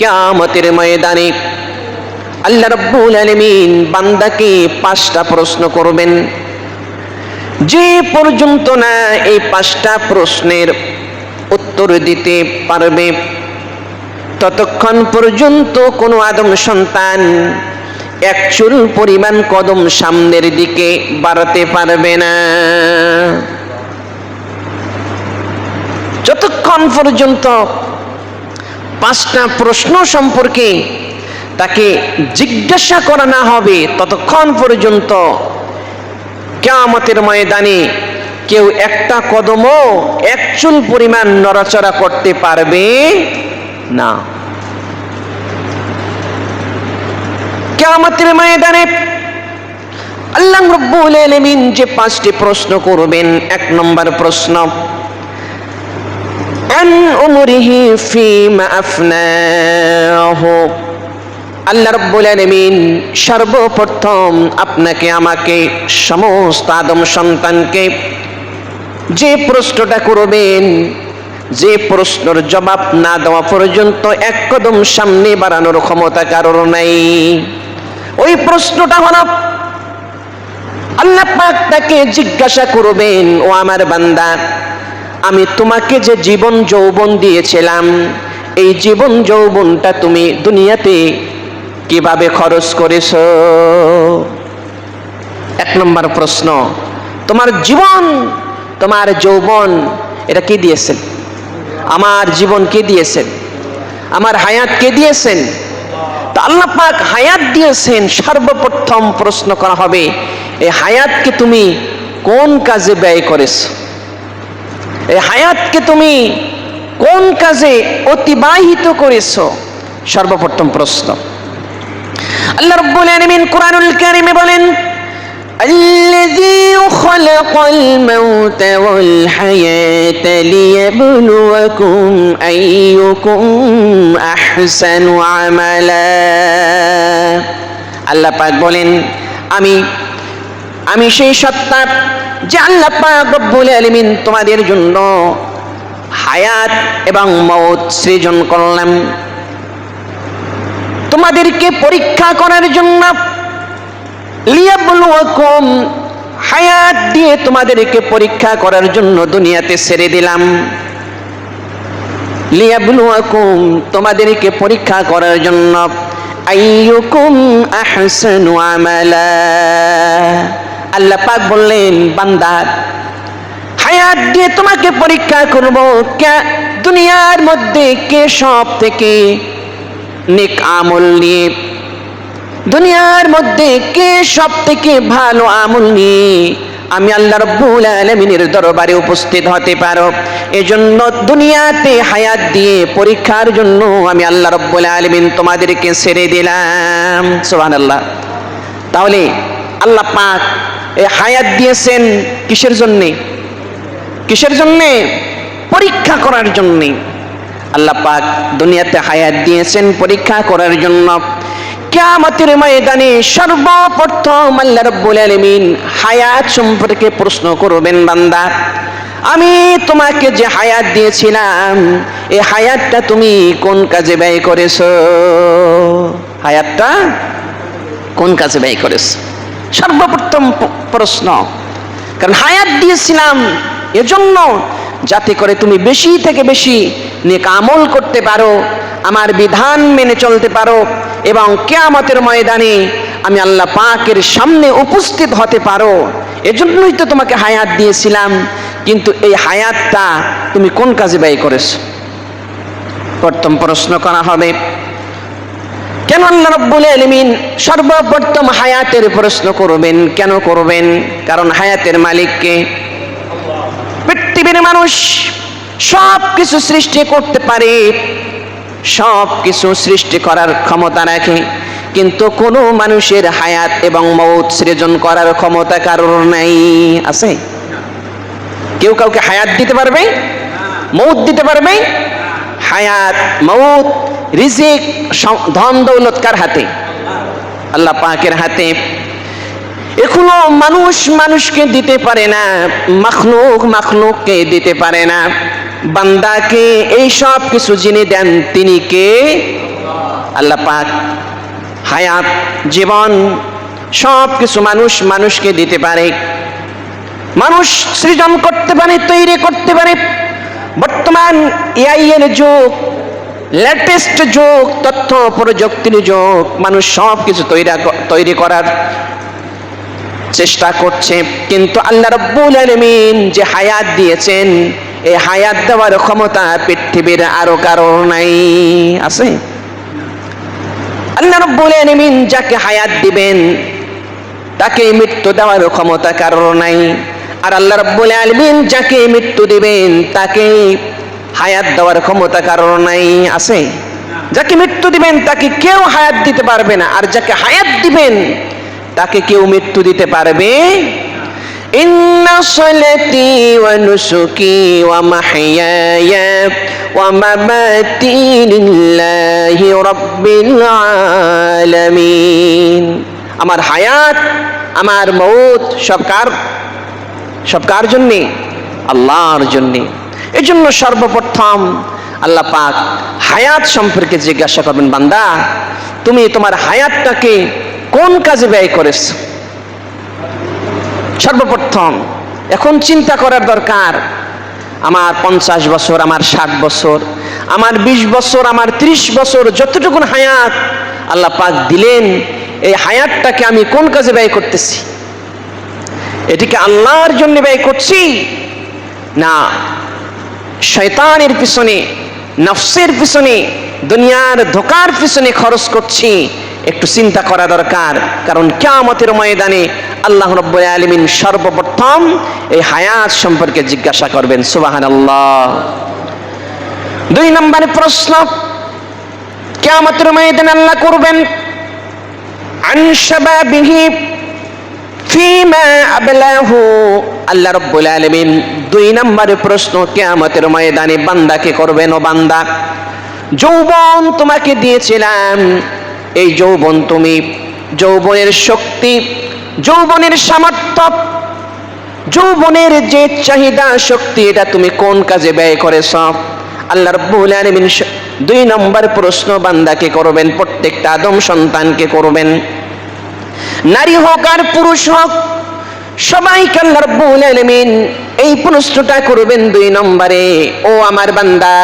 কিয়ামতের ময়দানে আল্লাহ রাব্বুল আলামিন বান্দাকে পাঁচটা প্রশ্ন করবেন। যে পর্যন্ত না এই পাঁচটা প্রশ্নের উত্তর দিতে পারবে, ততক্ষণ পর্যন্ত কোনো আদম সন্তান এক চুল পরিমাণ কদম সামনের দিকে বাড়াতে পারবে না। যতক্ষণ পর্যন্ত পাঁচটা প্রশ্ন সম্পর্কে তাকে জিজ্ঞাসা করা না হবে ততক্ষণ পর্যন্ত কেয়ামতের ময়দানে কেউ একটা কদমও এক চুল পরিমাণ নড়াচড়া করতে পারবে না। কেয়ামতের ময়দানে আল্লাহ রব্বুল আলামিন যে পাঁচটি প্রশ্ন করবেন, এক নম্বর প্রশ্ন আন উমরিহি ফিমা আফনাহু। আল্লাহ রব্বুল আলামিন সর্বপ্রথম আপনাকে, আমাকে, সমস্ত আদম সন্তানকে যে প্রশ্নটা করবেন, যে প্রশ্নের জবাব না দেওয়া পর্যন্ত এক কদম সামনে বাড়ানোর ক্ষমতা কারোর নাই। ওই প্রশ্নটা হলো, আল্লাহ পাক তাকে জিজ্ঞাসা করবেন, ও আমার বান্দা আমি তোমাকে যে জীবন যৌবন দিয়েছিলাম, এই জীবন যৌবনটা তুমি দুনিয়াতে কীভাবে খরচ করেছ? এক নম্বর প্রশ্ন, তোমার জীবন, তোমার যৌবন, এটা কে দিয়েছেন? আমার জীবন কে দিয়েছেন? আমার হায়াত কে দিয়েছেন? তা আল্লাহ পাক হায়াত দিয়েছেন, সর্বপ্রথম প্রশ্ন করা হবে, এই হায়াতকে তুমি কোন কাজে ব্যয় করেছ? এই হায়াতকে তুমি কোন কাজে অতিবাহিত করেছো সর্বপ্রথম প্রশ্ন আল্লাহ রব্বুল আলামিন কোরআনুল কারীমে বলেন الذي خلق الموت والحياة ليبلوكم أيكم أحسن عملا আল্লাহ পাক বলেন আমি আমি সেই সত্তা তোমাদের জন্য হায়াত এবং মৌত সৃজন করলাম তোমাদেরকে পরীক্ষা করার জন্য হায়াত দিয়ে তোমাদেরকে পরীক্ষা করার জন্য দুনিয়াতে ছেড়ে দিলাম। লিয়াবলুয়াকুম তোমাদেরকে পরীক্ষা করার জন্য আইয়ুকুম আহসানু আমালা। আল্লাহ পাক বললেন, বান্দা, হায়াত দিয়ে তোমাকে পরীক্ষা করব দুনিয়ার মধ্যে কে সব থেকে নেক আমল নিয়ে? দুনিয়ার মধ্যে কে সব থেকে ভালো আমল নিয়ে? আমি আল্লাহ রব্বুল আলমিনের দরবারে উপস্থিত হতে পারো। এজন্য দুনিয়াতে হায়াত দিয়ে পরীক্ষার জন্য আমি আল্লাহ রব্বুল আলমিন তোমাদেরকে ছেড়ে দিলাম। সোহান আল্লাহ তাহলে আল্লাহ পাক এই হায়াত দিয়েছেন কিসের জন্যে? কিসের জন্যে? পরীক্ষা করার জন্যে। আল্লাহ পাক দুনিয়াতে হায়াত দিয়েছেন পরীক্ষা করার জন্য। কিয়ামতের ময়দানে সর্বপ্রথম আল্লাহ রাব্বুল আলামিন হায়াত সম্পর্কে প্রশ্ন করবেন, বান্দা। আমি তোমাকে যে হায়াত দিয়েছিলাম, এই হায়াতটা তুমি কোন কাজে ব্যয় করেছ? হায়াতটা কোন কাজে ব্যয় করেছ? সর্বপ্রথম প্রশ্ন। কারণ হায়াত দিয়েছিলাম, এজন্য যাতে করে তুমি বেশি থেকে বেশি নেক করতে পারো, আমার বিধান মেনে চলতে পারো এবং কেয়ামতের ময়দানে আমি আল্লাহ পাকের সামনে উপস্থিত হতে পারো। এজন্যই তো তোমাকে হায়াত দিয়েছিলাম, কিন্তু এই হায়াতটা তুমি কোন কাজে ব্যয় করেছ? প্রথম প্রশ্ন করা হবে কেন আল্লাহ রব্বুল আলামিন সর্বপ্রথম হায়াতের প্রশ্ন করবেন? কেন করবেন? কারণ হায়াতের মালিককে পৃথিবীর মানুষ সব কিছু সৃষ্টি করতে পারে সব কিছু সৃষ্টি করার ক্ষমতা রাখে, কিন্তু কোনো মানুষের হায়াত এবং মৌত সৃজন করার ক্ষমতা কারোর নাই। আছে? কেউ কাউকে হায়াত দিতে পারবে? মৌত দিতে পারবে? হায়াত মৌত রিজিক ধন দৌলত কার হাতে? আল্লাহ পাকের হাতে। এখনও মানুষ মানুষকে দিতে পারে না, মাখলুক মাখলুককে দিতে পারে না। বান্দাকে এই সব কিছু যিনি দেন, তিনি কে? আল্লাহ পাক। হায়াত, জীবন, সব কিছু মানুষ মানুষকে দিতে পারে। মানুষ সৃজন করতে পারে, তৈরি করতে পারে। বর্তমান এআই এর যুগ লেটেস্ট যুগ তথ্য প্রযুক্তির যুগ মানুষ সব কিছু তৈরি তৈরি করার চেষ্টা করছে। কিন্তু আল্লাহ রব্বুল আলমিন যে হায়াত দিয়েছেন, এই হায়াত দেওয়ার ক্ষমতা পৃথিবীর আরও কারও নাই, আছে? আল্লাহ রব্বুল আলমিন যাকে হায়াত দিবেন তাকে মৃত্যু দেওয়ার ক্ষমতা কারও নাই। আর আল্লাহ রব্বুল আলমিন যাকে মৃত্যু দিবেন তাকে হায়াত দেওয়ার ক্ষমতা কারো নাই আছে যাকে মৃত্যু দিবেন তাকে কেউ হায়াত দিতে পারবে না আর যাকে হায়াত দিবেন তাকে কেউ মৃত্যু দিতে পারবে إن صلاتي ونسكي ومحياي ومماتي لله رب العالمين আমার হায়াত আমার মৌত সব কার সব কার জন্যে আল্লাহর জন্যে এই জন্য সর্বপ্রথম আল্লাহ পাক হায়াত সম্পর্কে জিজ্ঞাসা করবেন, বান্দা, তুমি তোমার হায়াতটাকে কোন কাজে ব্যয় করেছ? সর্বপ্রথম, এখন চিন্তা করার দরকার, আমার পঞ্চাশ বছর, আমার ষাট বছর, আমার বিশ বছর, আমার ত্রিশ বছর, যতটুকুন হায়াত আল্লাহ পাক দিলেন, এই হায়াতটাকে আমি কোন কাজে ব্যয় করতেছি? এটিকে আল্লাহর জন্য ব্যয় করছি না শয়তানের পিছনে, নফসের পিছনে, দুনিয়ার ধোকার পিছনে খরচ করছি, একটু চিন্তা করা দরকার। কারণ কেয়ামতের ময়দানে আল্লাহ রব্বুল আলমিন সর্বপ্রথম এই হায়াত সম্পর্কে জিজ্ঞাসা করবেন সুবাহান আল্লাহ দুই নম্বরে প্রশ্ন, কেয়ামতের ময়দানে আল্লাহ করবেন আনসাবাবিহি ফিমা আবলাহু? আল্লাহ রব্বুল আলামিন দুই নম্বরে প্রশ্ন, কিয়ামতের ময়দানে বান্দাকে করবেন ও বান্দা? যৌবন তোমাকে দিয়েছিলাম। এই যৌবন তুমি, যৌবনের শক্তি, যৌবনের সামর্থ্য, যৌবনের যে চাহিদা শক্তি, এটা তুমি কোন কাজে ব্যয় করেছ? আল্লাহ রব্বুল আলামিন দুই নম্বর প্রশ্ন বান্দাকে করবেন, প্রত্যেকটা আদম সন্তানকে করবেন। নারী হোক আর পুরুষ হোক, সবাইকে আল্লাহ রব্বুল আলামিন এই প্রশ্নটা করবেন দুই নম্বরে। ও আমার বান্দা,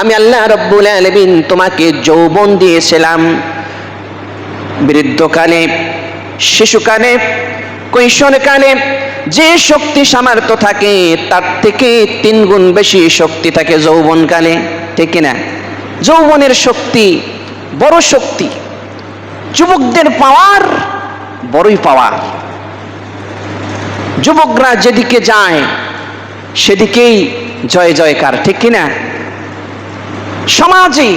আমি আল্লাহ রব্বুল আলামিন তোমাকে যৌবন দিয়েছিলাম। বৃদ্ধকালে, শিশুকালে, কৈশোরকালে যে শক্তি সামর্থ্য থাকে, তার থেকে তিন গুণ বেশি শক্তি থাকে যৌবনকালে, ঠিক না যৌবনের শক্তি বড় শক্তি। যুবকদের পাওয়ার, বড়ই পাওয়ার। যুবকরা যেদিকে যায়, সেদিকেই জয় জয়কার, ঠিক কিনা সমাজে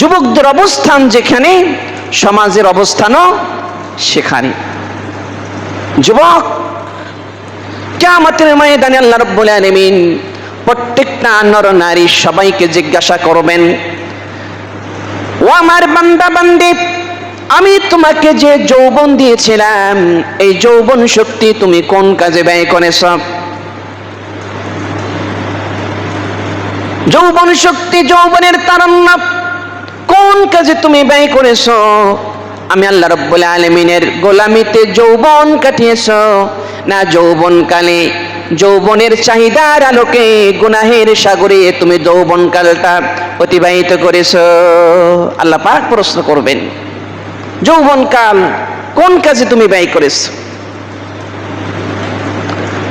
যুবকদের অবস্থান যেখানে, সমাজের অবস্থানও সেখানে। যুবক কেমতের ময়দানে আল্লাহ রব্বুল আলামিন প্রত্যেকটা নর নারী সবাইকে জিজ্ঞাসা করবেন, ও আমার বান্দা বান্দি আমি তোমাকে যে যৌবন দিয়েছিলাম, এই যৌবন শক্তি তুমি কোন কাজে ব্যয় করেছ? যৌবন শক্তি যৌবনের তারণ্য কোন কাজে তুমি ব্যয় করেছ? আমি আল্লাহ রব্বুল আলমিনের গোলামিতে যৌবন কাটিয়েছ। না যৌবন কালে যৌবনের চাহিদার আলোকে গুনাহের সাগরে তুমি যৌবন কালটা অতিবাহিত করেছ। আল্লাহ পাক প্রশ্ন করবেন। যৌবনকাল, কোন কাজে তুমি ব্যয় করেছ?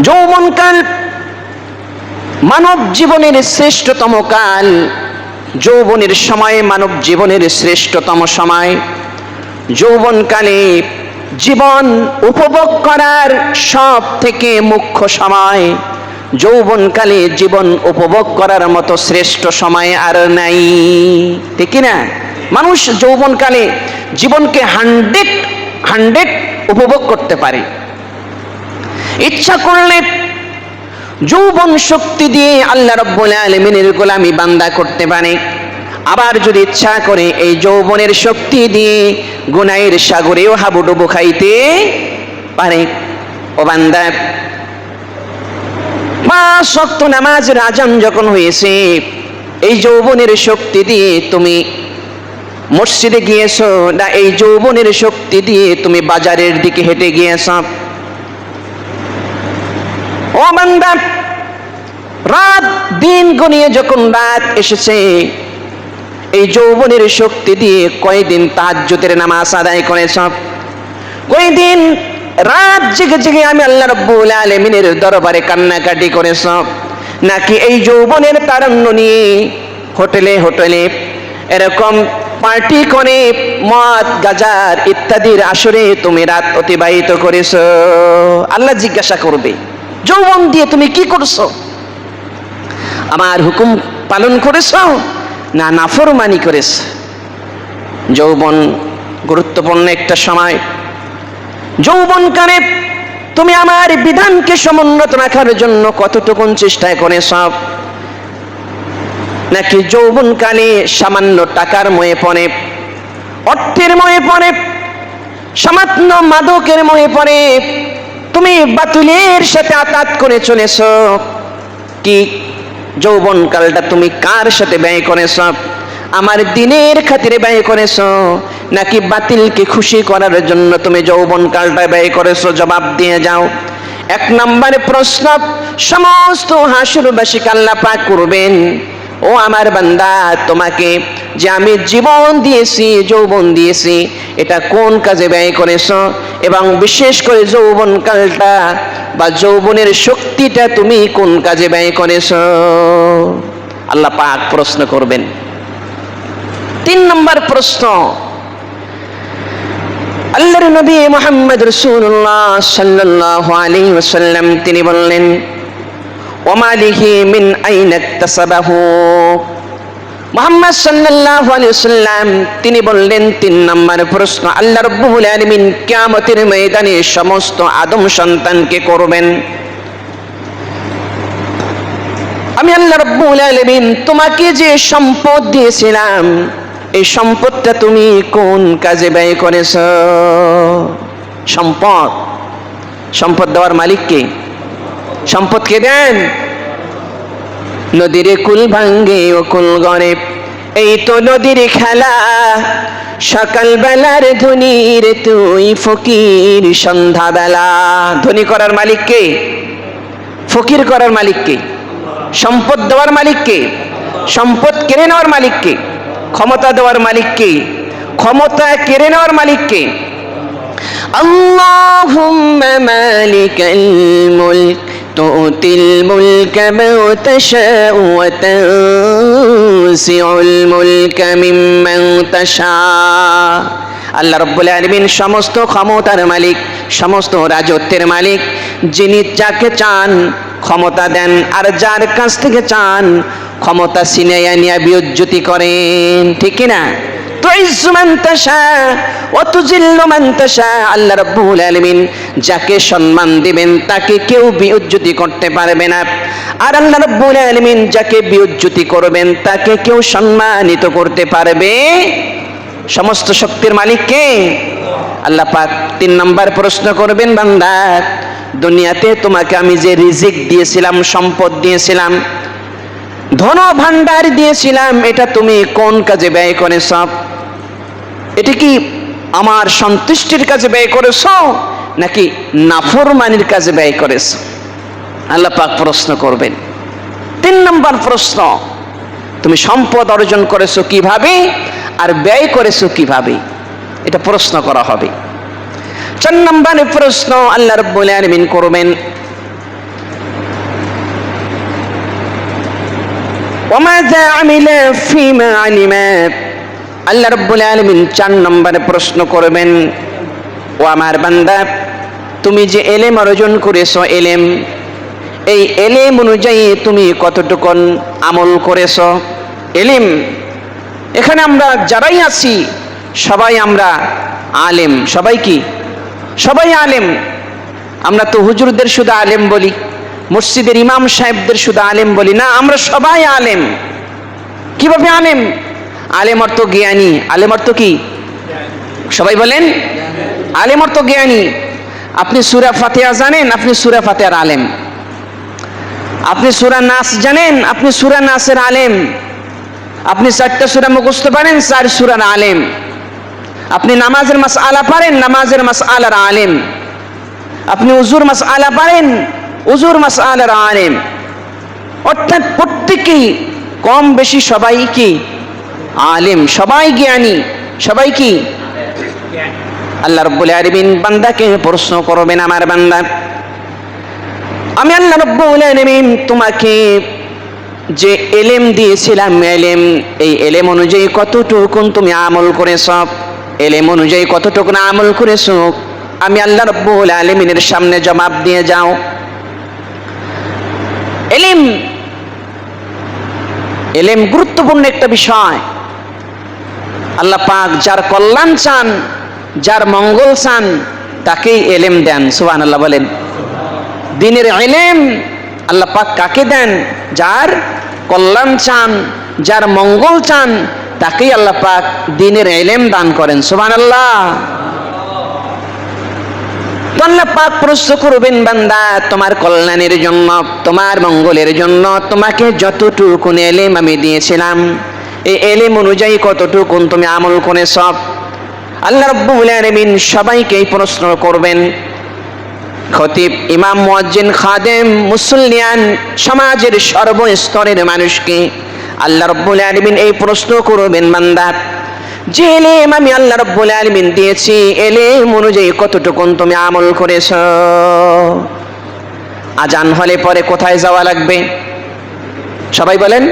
যৌবনকাল মানব জীবনের শ্রেষ্ঠতম কাল, যৌবনের সময় মানব জীবনের শ্রেষ্ঠতম সময়। যৌবনকালে জীবন উপভোগ করার সব থেকে মুখ্য সময়। যৌবনকালে জীবন উপভোগ করার মতো শ্রেষ্ঠ সময় আর নাই। ঠিক না মানুষ যৌবনকালে জীবনকে হান্ড্রেড হান্ড্রেড উপভোগ করতে পারে। ইচ্ছা করলে যৌবন শক্তি দিয়ে আল্লাহ রব্বুল আলমিনের গোলামি বান্দা করতে পারে। আবার যদি ইচ্ছা করে এই যৌবনের শক্তি দিয়ে গুনাইয়ের সাগরেও হাবুডুবু খাইতে পারে। ও বান্দা মা শক্ত নামাজ রাজান যখন হয়েছে, এই যৌবনের শক্তি দিয়ে তুমি মসজিদে গিয়েছো? না, এই যৌবনের শক্তি দিয়ে তুমি বাজারের দিকে হেঁটে গিয়েছ। ও বান্দা রাত দিন গনিয়ে যখন রাত এসেছে, এই যৌবনের শক্তি দিয়ে কয়দিন তাজ্জুদের নামাজ আদায় করেছ? কয়দিন রাত জেগে জেগে আমি আল্লাহ রব্বুল আলমিনের দরবারে কান্নাকাটি করেছ? নাকি এই যৌবনের তারণ্য নিয়ে হোটেলে হোটেলে এরকম পার্টি করে মদ, গাজার ইত্যাদির আসরে তুমি রাত অতিবাহিত করেছ। আল্লাহ জিজ্ঞাসা করবে, যৌবন দিয়ে তুমি কি করছ? আমার হুকুম পালন করেছ না নাফরমানি করেছ? যৌবন গুরুত্বপূর্ণ একটা সময়। যৌবনকালে তুমি আমার বিধানকে সমুন্নত রাখার জন্য কতটুকুন চেষ্টা করেছ? নাকি যৌবনকালে সামান্য টাকার ময়ে পড়ে? অর্থের ময়ে পড়ে, সামান্য মাদকের ময়ে পড়ে। তুমি বাতুলের সাথে আতাত করে চলেছ। কি যৌবনকালটা তুমি কার সাথে ব্যয় করেছ? আমার দিনের খাতিরে ব্যয় করেছ? নাকি বাতিলকে খুশি করার জন্য তুমি যৌবনকালটা ব্যয় করেছ? জবাব দিয়ে যাও। এক নম্বরে প্রশ্ন, সমস্ত হাসুরবাসী কাল্লা পাক করবেন। ও আমার বান্দা, তোমাকে যে আমি জীবন দিয়েছি, যৌবন দিয়েছি, এটা কোন কাজে ব্যয় করেছ? এবং বিশেষ করে যৌবন কালটা বা যৌবনের শক্তিটা তুমি কোন কাজে ব্যয় করেছ? আল্লাহ পাক প্রশ্ন করবেন। তিন নম্বর প্রশ্ন। আল্লাহর নবী মোহাম্মদ রসুল্লাহ সাল্লাল্লাহু আলাইহি ওয়াসাল্লাম, তিনি বললেন মিন ওয়াসাল্লাম, তিনি বললেন, তিন নম্বর প্রশ্ন, আল্লাহ রাব্বুল আলামিন ময়দানে সমস্ত আদম সন্তানকে করবেন। আমি আল্লাহ রাব্বুল আলামিন তোমাকে যে সম্পদ দিয়েছিলাম, এই সম্পদটা তুমি কোন কাজে ব্যয় করেছ? সম্পদ। সম্পদ দেওয়ার মালিক সম্পদকে দেন? নদীর কুল ভাঙ্গে ও কুল গড়ে। এই তো নদীর খেলা, সকালবেলার ধনির তুই ফকির সন্ধ্যাবেলা। ধনী করার মালিককে ফকির করার মালিককে সম্পদ দেওয়ার মালিককে সম্পদ কেড়ে নেওয়ার মালিককে ক্ষমতা দেওয়ার মালিককে ক্ষমতা কেড়ে নেওয়ার মালিককে আল্লাহুম্মা মালিকাল মুলক। تؤتي الملك من تشاء وتنزع الملك ممن تشاء আল্লাহ রব্বুল আলমিন সমস্ত ক্ষমতার মালিক সমস্ত রাজত্বের মালিক যিনি যাকে চান ক্ষমতা দেন আর যার কাছ থেকে চান ক্ষমতা সিনাইয়া নিয়ে বিয়োজ্যতি করেন ঠিক না মান আলামিন যাকে সম্মান দিবেন, তাকে কেউ বিউজ্জতি করতে পারবে না। আর আল্লাহ রাব্বুল আলমিন যাকে বিউজ্জতি করবেন, তাকে কেউ সম্মানিত করতে পারবে। সমস্ত শক্তির মালিক কে? আল্লাহ পাক তিন নম্বর প্রশ্ন করবেন, বান্দা, দুনিয়াতে তোমাকে আমি যে রিজিক দিয়েছিলাম, সম্পদ দিয়েছিলাম ধন ভান্ডার দিয়েছিলাম, এটা তুমি কোন কাজে ব্যয় করেছ? এটা কি আমার সন্তুষ্টির কাজে ব্যয় করেছ নাকি নাফরমানির কাজে ব্যয় করেছ আল্লাহ পাক প্রশ্ন করবেন তিন নম্বর প্রশ্ন তুমি সম্পদ অর্জন করেছো কিভাবে আর ব্যয় করেছো কিভাবে এটা প্রশ্ন করা হবে চার নম্বরে প্রশ্ন আল্লাহ রব্বুল আলমিন করবেন وماذا عمل فيما علم আল্লাহ রব্বুল আলমিন চার নম্বরে প্রশ্ন করবেন, ও আমার বান্দা, তুমি যে এলেম অর্জন করেছ এলেম, এই এলেম অনুযায়ী তুমি কতটুকুন আমল করেছ? এলিম, এখানে আমরা যারাই আছি, সবাই আমরা আলেম। সবাই কি? সবাই আলেম। আমরা তো হুজুরদের শুধু আলেম বলি, মসজিদের ইমাম সাহেবদের শুধু আলেম বলি না, আমরা সবাই আলেম। কীভাবে আলেম? আলেম অর্থ জ্ঞানী। আলেম অর্থ কি? সবাই বলেন? আলেম অর্থ জ্ঞানী। আপনি সুরা ফাতেহা জানেন, আপনি সুরা ফাতেহার আলেম। আপনি সুরা নাস জানেন, আপনি সুরা নাসের আলেম। আপনি চারটা সুরা মুখস্থ পারেন, চার সুরার আলেম। আপনি নামাজের মাস আলা পারেন, নামাজের মাস আলার আলেম। আপনি উজুর মাস আলা পারেন উজুর মাস আলার আলেম। অর্থাৎ প্রত্যেকেই কম বেশি সবাই কি? আলেম, সবাই জ্ঞানী। সবাই কি? আল্লাহ রব্বুল আলামিন বান্দাকে প্রশ্ন করবেন, আমার বান্দা। আমি আল্লাহ রব্বুল আলামিন তোমাকে যে এলেম দিয়েছিলাম, এলেম, এই এলেম অনুযায়ী কতটুকুন তুমি আমল করেছ, এলেম অনুযায়ী কতটুকু না আমল করেছ, আমি আল্লাহ রব্বুল আলমিনের সামনে জবাব দিয়ে যাও। এলেম এলেম গুরুত্বপূর্ণ একটা বিষয়। আল্লাহ পাক যার কল্যাণ চান, যার মঙ্গল চান, তাকেই এলেম দেন সুবান আল্লাহ বলেন। দিনের এলেম আল্লাহ পাক কাকে দেন? যার কল্যাণ চান, যার মঙ্গল চান, তাকেই আল্লাহ পাক দিনের এলেম দান করেন সুবান আল্লাহ আল্লাহ পাক প্রশ্ন করবেন, বান্দা, তোমার কল্যাণের জন্য, তোমার মঙ্গলের জন্য তোমাকে যতটুকু এলেম আমি দিয়েছিলাম এই এলেম অনুযায়ী কতটুকুন তুমি আমল করে সব? আল্লাহ রব্বুল আলামিন সবাইকে এই প্রশ্ন করবেন। খতিব ইমাম মুয়াজ্জিন খাদেম মুসল্লিয়ান সমাজের সর্বস্তরের মানুষকে আল্লাহ রব্বুল আলামিন এই প্রশ্ন করবেন, বান্দা। যে এলেম আমি আল্লাহ রব্বুল আলামিন দিয়েছি, এলেম অনুযায়ী কতটুকুন তুমি আমল করেছ আজান হলে পরে কোথায় যাওয়া লাগবে? সবাই বলেন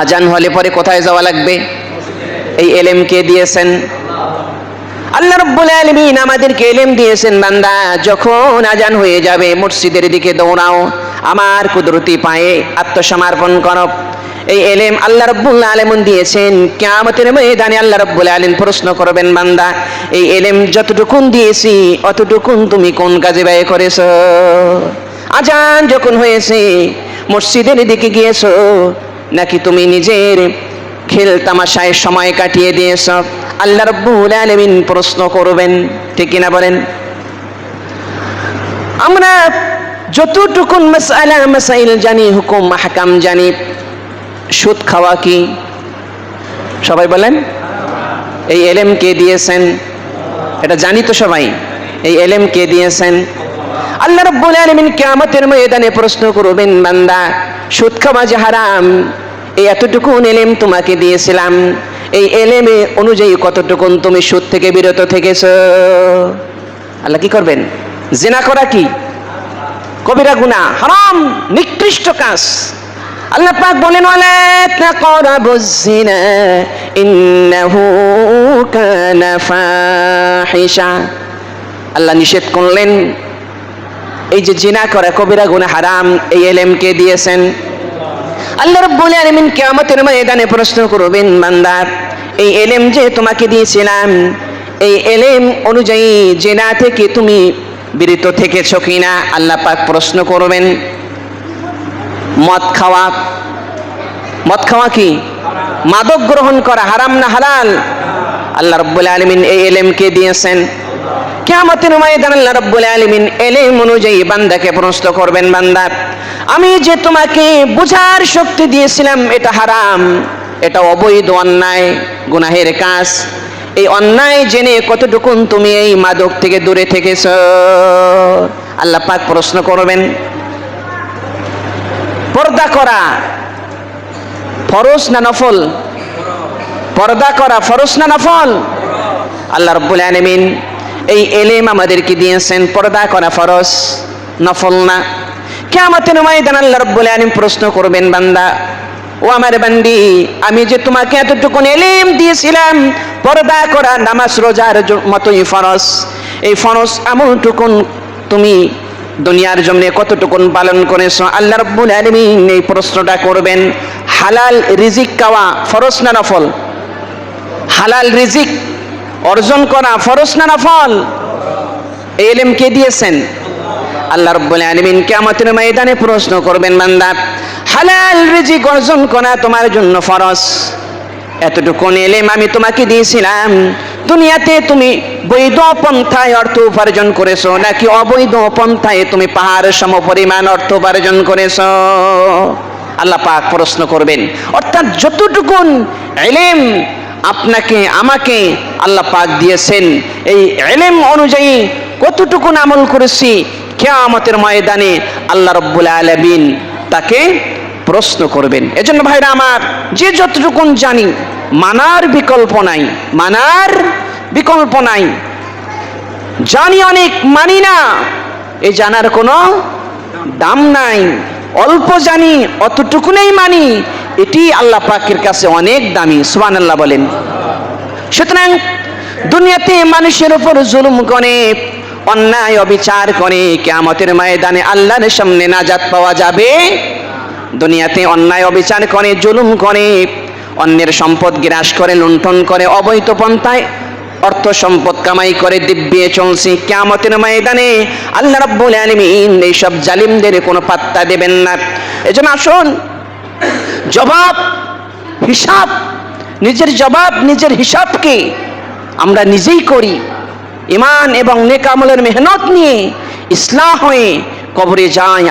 আজান হলে পরে কোথায় যাওয়া লাগবে? এই এলেম কে দিয়েছেন? আল্লাহ রব্বুল আলামিন আমাদেরকে এলেম দিয়েছেন বান্দা, যখন আজান হয়ে যাবে, মসজিদের দিকে দৌড়াও, আমার কুদরতি পায়ে আত্মসমর্পণ করো। এই এলেম আল্লাহ রব্বুল আলমন দিয়েছেন। কিয়ামতের ময়দানে আল্লাহ রব্বুল আলম প্রশ্ন করবেন, বান্দা, এই এলেম যতটুকুন দিয়েছি, অতটুকুন তুমি কোন কাজে ব্যয় করেছ? আজান যখন হয়েছে, মসজিদের দিকে গিয়েছো নাকি তুমি নিজের খেল তামাশায় সময় কাটিয়ে দিয়েছ? আল্লাহ রব্বুল আলমিন প্রশ্ন করবেন, ঠিক কিনা বলেন? আমরা যতটুকুন মাসালা মাসাইল জানি, হুকুম হাকাম জানি, সুদ খাওয়া কি? সবাই বলেন, এই এলেম কে দিয়েছেন? এটা জানি তো সবাই, এই এলেম কে দিয়েছেন? আল্লাহ রব্বুল আলামিন কিয়ামতের ময়দানে প্রশ্ন করবেন, বান্দা, সুদ খাওয়া যে হারাম, এই এতটুকুন এলেম তোমাকে দিয়েছিলাম। এই এলেমে অনুযায়ী কতটুকুন তুমি সুদ থেকে বিরত থেকেছ? আল্লাহ কি করবেন? জেনা করা কি? কবিরা গুনা হারাম, নিকৃষ্ট কাজ। আল্লাহ পাক বলেন, ওয়ালা তাকরাবুজ জিনা ইন্নাহু কানা ফাহিশা আল্লাহ নিষেধ করলেন এই যে জিনা করা কবিরা গুনাহ হারাম, এই এলেম কে দিয়েছেন? আল্লাহ রাব্বুল আলামিন কিয়ামতের ময়দানে প্রশ্ন করবেন, বান্দা, এই এলেম যে তোমাকে দিয়েছিলাম, এই এলেম অনুযায়ী জেনা থেকে তুমি বিরত থেকেছো কিনা? আল্লাহ পাক প্রশ্ন করবেন। মদ খাওয়া মদ খাওয়া কি? মাদক গ্রহণ করা হারাম না হালাল? আল্লাহ রব্বুল আলমিন এই এলেমকে দিয়েছেন? কেমতের ময়দান আল্লাহ রব্বুল আলমিন অনুযায়ী বান্দাকে প্রশ্ন করবেন, বান্দা, আমি যে তোমাকে বুঝার শক্তি দিয়েছিলাম, এটা হারাম, এটা অবৈধ অন্যায়, গুনাহের কাজ। এই অন্যায় জেনে কতটুকুন তুমি এই মাদক থেকে দূরে থেকেছ? আল্লাহ পাক প্রশ্ন করবেন, পর্দা করা ফরজ না নফল? পর্দা করা ফরজ না নফল? আল্লাহ রব্বুল আলমিন এই এলেম আমাদেরকে দিয়েছেন, পর্দা করা ফরজ, নফল না। কে কেমতের ময়দান আল্লাহ রব্বুল আলমিন প্রশ্ন করবেন, বান্দা, ও আমার বান্দি, আমি যে তোমাকে এতটুকু এলেম দিয়েছিলাম, পর্দা করা নামাজ রোজার মতোই ফরজ। এই ফরজ এমনটুকুন তুমি দুনিয়ার জন্য কতটুকুন পালন করেছ? আল্লাহ রব্বুল আলমিন এই প্রশ্নটা করবেন, হালাল রিজিক খাওয়া ফরজ না নফল? হালাল রিজিক অর্জন করা ফরজ না নফল? এই এলেম কে দিয়েছেন? আল্লাহ রব্বুল আলামিন কিয়ামতের ময়দানে প্রশ্ন করবেন, বান্দা, হালাল রিজিক অর্জন করা তোমার জন্য ফরজ? এতটুকু এলেম আমি তোমাকে দিয়েছিলাম। দুনিয়াতে তুমি বৈধ পন্থায় অর্থ উপার্জন করেছ, নাকি অবৈধ পন্থায় তুমি পাহাড় সম পরিমাণ অর্থ উপার্জন করেছ? আল্লাহ পাক প্রশ্ন করবেন। অর্থাৎ যতটুকুন এলেম আপনাকে, আমাকে আল্লাহ পাক দিয়েছেন। এই এলেম অনুযায়ী কতটুকু আমল করেছি কেয়ামতের ময়দানে আল্লাহ রব্বুল আলমিন তাকে প্রশ্ন করবেন। এজন্য ভাইরা আমার, যে যতটুকুন জানি, মানার বিকল্প নাই, মানার বিকল্প নাই। জানি অনেক, মানি না এই জানার কোনো দাম নাই। অল্প জানি, অতটুকুনেই মানি, এটি আল্লাহ পাকের কাছে অনেক দামি সুবান আল্লাহ বলেন। সুতরাং দুনিয়াতে মানুষের উপর জুলুম করে, অন্যায়, অবিচার করে, কেয়ামতের ময়দানে আল্লাহর সামনে নাজাত পাওয়া যাবে। দুনিয়াতে অন্যায়, অবিচার করে, জুলুম করে, অন্যের সম্পদ গ্রাস করে, লুণ্ঠন করে, অবৈধ পন্থায় অর্থ সম্পদ কামাই করে দিব্যে চলছে কেয়ামতের ময়দানে। আল্লাহ রাব্বুল আলামিন এইসব জালিমদের কোনো পাত্তা দেবেন না। এজন্য আসুন জবাব, হিসাব, নিজের জবাব, নিজের হিসাবকে আমরা নিজেই করি। ইমান এবং নেকামলের মেহনত নিয়ে ইসলাম হয়ে কবরে যাই।